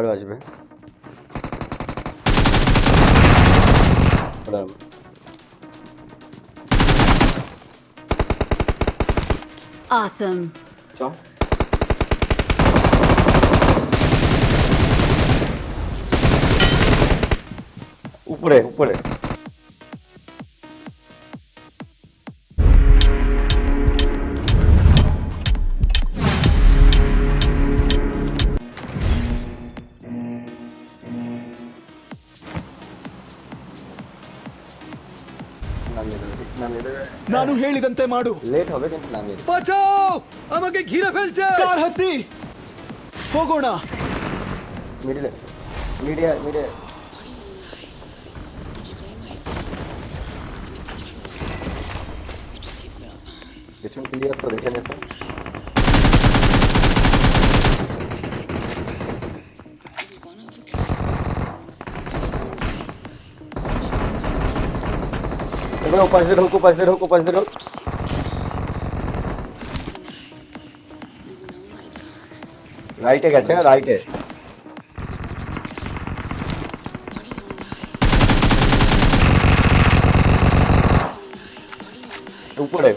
আরও আসবে দাঁড়াও। Awesome. চ উপরে উপরে ನಾನು ಹೇಳಿದಂತೆ ಮಾಡು ಲೇಟ್ ಹೋಗ್ಬೇಕಂತ ನಾನು ಬಚಾವ್ ಅಮಗೆ ಘೀರ ಫೆಲ್ಚೆ ಕಾರ್ ಹತ್ತಿ ಹೋಗೋಣ ಮಿಡಿಲ್ ಮೀಡಿಯಾ ಮೀಡಿಯಾ पेचन क्लियर तो देखा जाता है এবার দিয়ে হোক দিয়ে হোক দিয়ে হোক রাইটে গেছে রাইটে উপরে।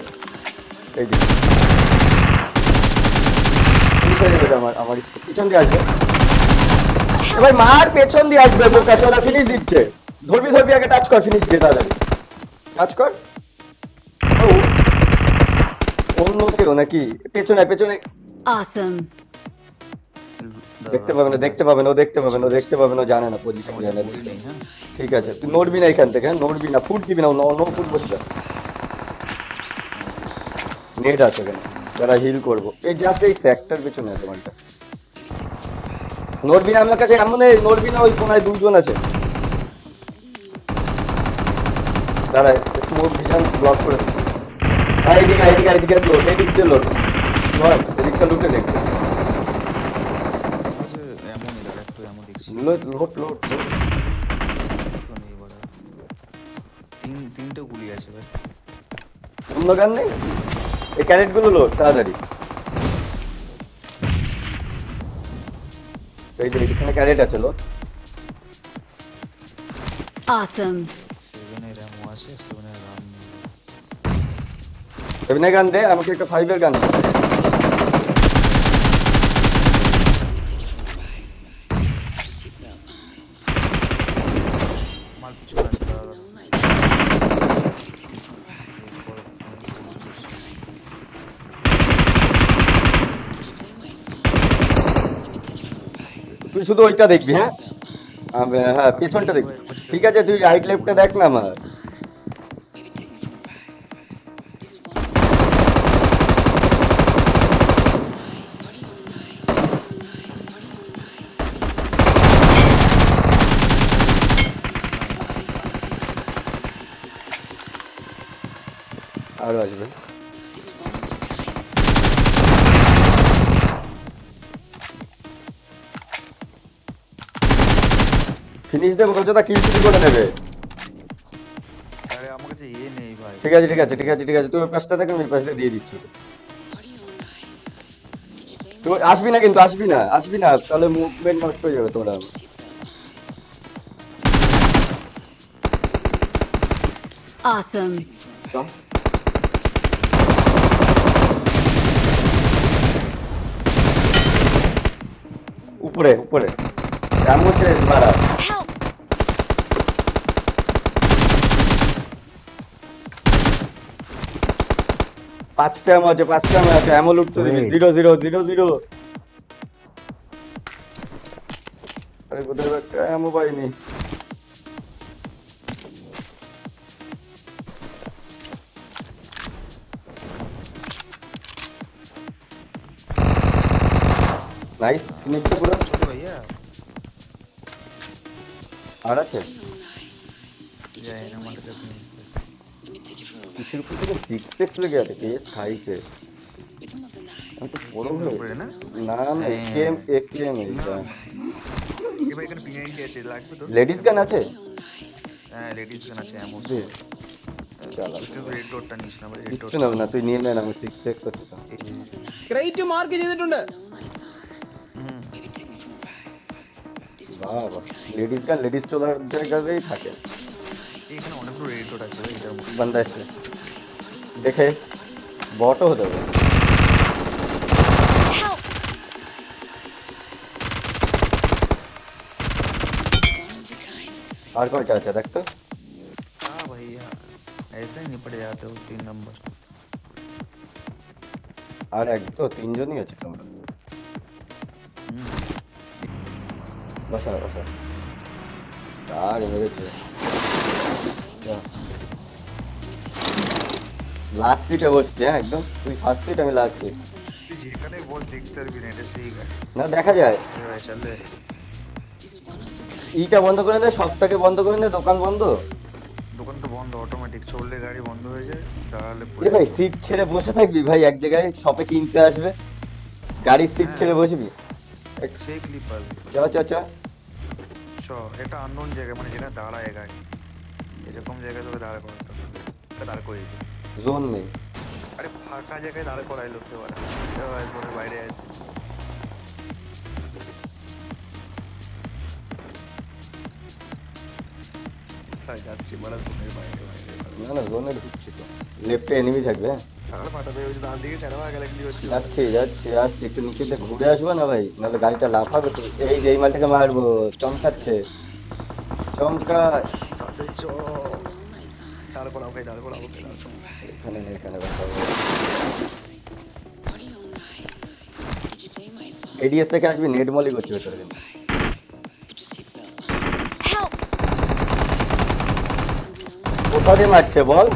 এই যে। আমার আমার পিছন দিয়ে আসবে। এবার মার পেছন দিয়ে আসবে, বোকা। চলা ফিনিশ দিচ্ছে। ধরবি ধরবি, আগে টাচ কর ফিনিশ দিয়ে তাড়াতাড়ি। টাচ কর। ও, অন্য কেউ নাকি? পেছনে পেছনে। Awesome. দেখতে পাবে না দেখতে পাবে না ও দেখতে পাবে না ও দেখতে পাবে না ও জানে না পজিশন জানে না ঠিক আছে তুই নড়বি না এখান থেকে হ্যাঁ? নড়বি না ফুট দিবি না নো নো ফুট বসবে নেট আছে কেন যারা হিল করব। এই জাস্ট এই স্যাকটার পেছনে আছে মানটা নড়বি না আমার কাছে এমন এই নড়বি না ওই কোনায় দুজন আছে। দাঁড়া স্মোক ভিশন ব্লক করে। হ্যাঁ এদিকে এদিকে এদিকে লোড এদিক দিয়ে লোড নয় এদিকটা লুটে দেখ এমনই দাঁড়া একটু লোড লোড লোড লোড। একটু তিন তিনটে গুলি আছে ভাই অন্য গান নেই এই ক্যারেটগুলো লোড তাড়াতাড়ি এই যে এখানে ক্যারেট আছে লোড Awesome. সেভেনের গান দে আমাকে একটা ফাইভের গান দে। মাল পিছনে আছে দাদা তুই শুধু ওইটা দেখবি হ্যাঁ আম- হ্যাঁ পেছনটা দেখবি ঠিক আছে তুই রাইট লেফটটা দেখ না আমার আরও আসবে। ফিনিশ দেবো কলকাতা কিল চুরি করে নেবে। আরে আমার কাছে এ নেই ঠিক আছে ঠিক আছে ঠিক আছে ঠিক আছে। তুই ওই পাঁচটা থেকে আমি পাঁচটা দিয়ে দিচ্ছি তুই আসবি না কিন্তু আসবি না আসবি না। তাহলে মুভমেন্ট নষ্ট হয়ে যাবে তোরা Awesome. চ উপরে উপরে। আমি মারা! পাঁচটা এমন আছে পাঁচটা এমন আছে। এমন উঠতে দিবি। Zero zero zero zero. আরে কোথায় একটা এমন পাইনি। नाइस फिनिश तो पूरा भैया आ কিসের উপর থেকে সিক্স সিক্স লেগে আছে? কেস খাইছে। আমি না? না না একেএম একেএম এ ভাই এখানে পিআইডি আছে লাগবে তো? লেডিস গান আছে? হ্যাঁ লেডিস গান আছে এমন রেড ডটটা নিস না রেড না তুই নিয়ে নে না আমি 6 6 আছে তো। ক্রেডিট মার্কে যেতে টুন্ডা বাবা লেডিস গান লেডিস চোলার জায়গাতেই থাকে এখানে অনেকগুলো রেডি ডট আছে ভাই, এটার মধ্যে বান্দা এসে দেখে বটও হতে পারে Help! আর কয়টা আছে দেখ তো हाँ भैया ऐसे ही निपट जाते हो तीन नंबर আর এক তো তিনজনই আছে তোমরা বসা বসা আর হয়েছে লাস্ট সিটে বসছে হ্যাঁ একদম। তুই ফার্স্ট সিট আমি লাস্ট সিট যেখানে বল দেখতে পারবি না এটা সেই গাড়ি। না দেখা যায়। ইটা বন্ধ করে দে সবটাকে বন্ধ করে দে দোকান বন্ধ। দোকান তো বন্ধ অটোমেটিক চললে গাড়ি বন্ধ হয়ে যায় দাঁড়ালে এ ভাই সিট ছেড়ে বসে থাকবি ভাই এক জায়গায় শপে কিনতে আসবে। গাড়ির সিট হ্যাঁ। ছেড়ে বসবি। সেই ক্লিপ পাবি চ চ চ। এটা আননোন জায়গা মানে যেটা দাঁড়ায় গাড়ি এরকম জায়গায় তোকে দাঁড় করাতে হবে। দাঁড় করিয়ে জোন নেই। আরে ফাঁকা জায়গায় দাঁড় করাই লোককে বলা বাইরে আছে। যাচ্ছি? শুনে বাইরে বাইরে বাইরে। না না জোনে ঢুকছি তো। লেফটে এনিমি থাকবে হ্যাঁ? কার পাঠাবে ওই যে ডান দিকে ছেড়া গেলে কি হচ্ছে? যাচ্ছি যাচ্ছি আসছি। একটু নিচে দিয়ে ঘুরে আসব না ভাই? নাহলে গাড়িটা লাফাবে তো। এই যে এই মালটাকে মারবো। চমকাচ্ছে। চমকা। এখানে নেই, এখানে এডিএস থেকে আসবি নেট মলি করছে ভেতরে। কিন্তু কোথা দিয়ে মারছে বল।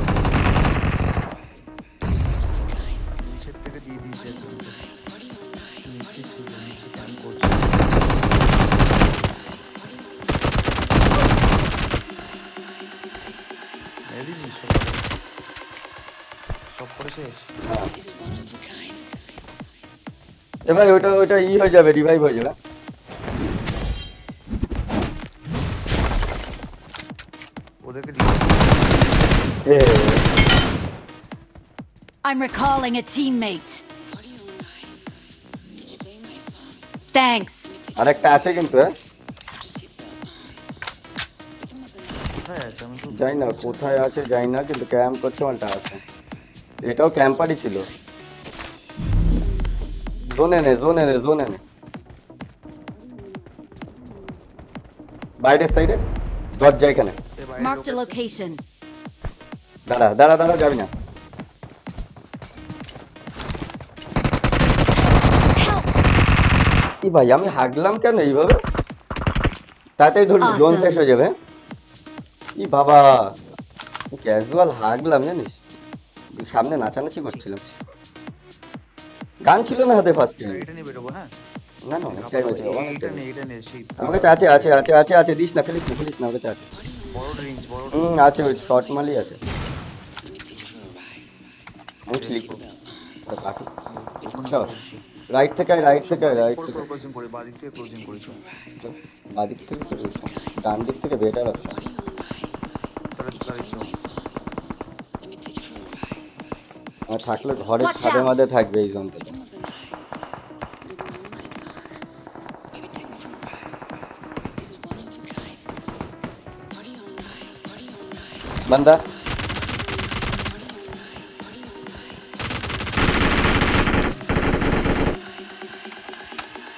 নিচে ছিল নিচে ক্যাম্প করছে মেরে দিয়েছিস সব করে? সব করে শেষ এ ভাই ওটা ওটা ই হয়ে যাবে রিভাইভ হয়ে যাবে ওদেরকে দিয়ে এ, I'm recalling a teammate. Thanks. আরেকটা আছে কিন্তু হ্যাঁ? না কোথায় আছে জানি না কিন্তু ক্যাম্প করছে মালটা আছে। এটাও ক্যাম্পারই ছিল। জোনে নে জোনে নে জোনে নে। বাইরের সাইডে দরজা এখানে. দাঁড়া দাঁড়া দাঁড়া যাবি না। কি ভাই? আমি হাগলাম কেন এইভাবে? তাতেই ধরবি জোন শেষ হয়ে যাবে ই বাবা ক্যাজুয়াল হাগলাম জানিস? সামনে নাচানাচি করছিলাম। গান ছিল না হাতে ফার্স্টে এটা নিয়ে বেরোবো হ্যাঁ? না না অনেক টাইম আছে আমার কাছে আছে আছে আছে আছে আছে দিস না ফেলিস না ফেলিস না আমার কাছে আছে। হুম আছে ওই শর্ট মালি আছে। আমি ক্লিক কাটু আচ্ছা রাইট থেকে রাইট থেকে রাইট থেকে ক্লোজিং করে বাদিক থেকে ক্লোজিং করেছ বাদিক থেকে তো রয়েছে। ডান দিক থেকে বেটার আছে। তাহলে তাহলে চো আর থাকলে ঘরে Watch ছাদে মাঝে থাকবে এই জোনটাতে বান্দা।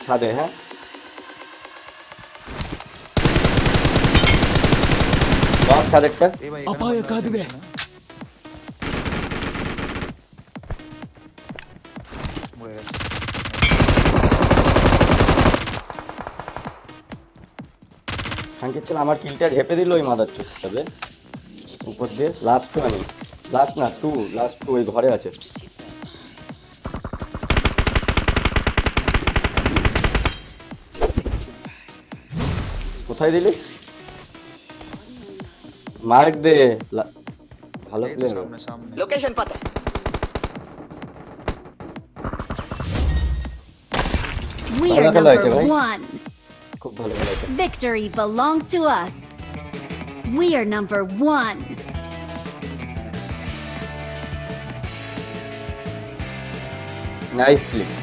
ছাদে হ্যাঁ বাস ছাদেরটা এই ভাই ಅಪಾಯ ಕಾದಿದೆ. মরে গেছে হাঙ্কির ছিল আমার কিলটা ঝেপে দিল ওই মাদার চোখ তবে উপর দিয়ে লাস্ট টু আমি লাস্ট না টু লাস্ট টু ওই ঘরে আছে কোথায় দিলি মার্ক দে ভালো প্লেয়ার লোকেশন পাতা We are number one. Victory belongs to us. We are number one. Nice play.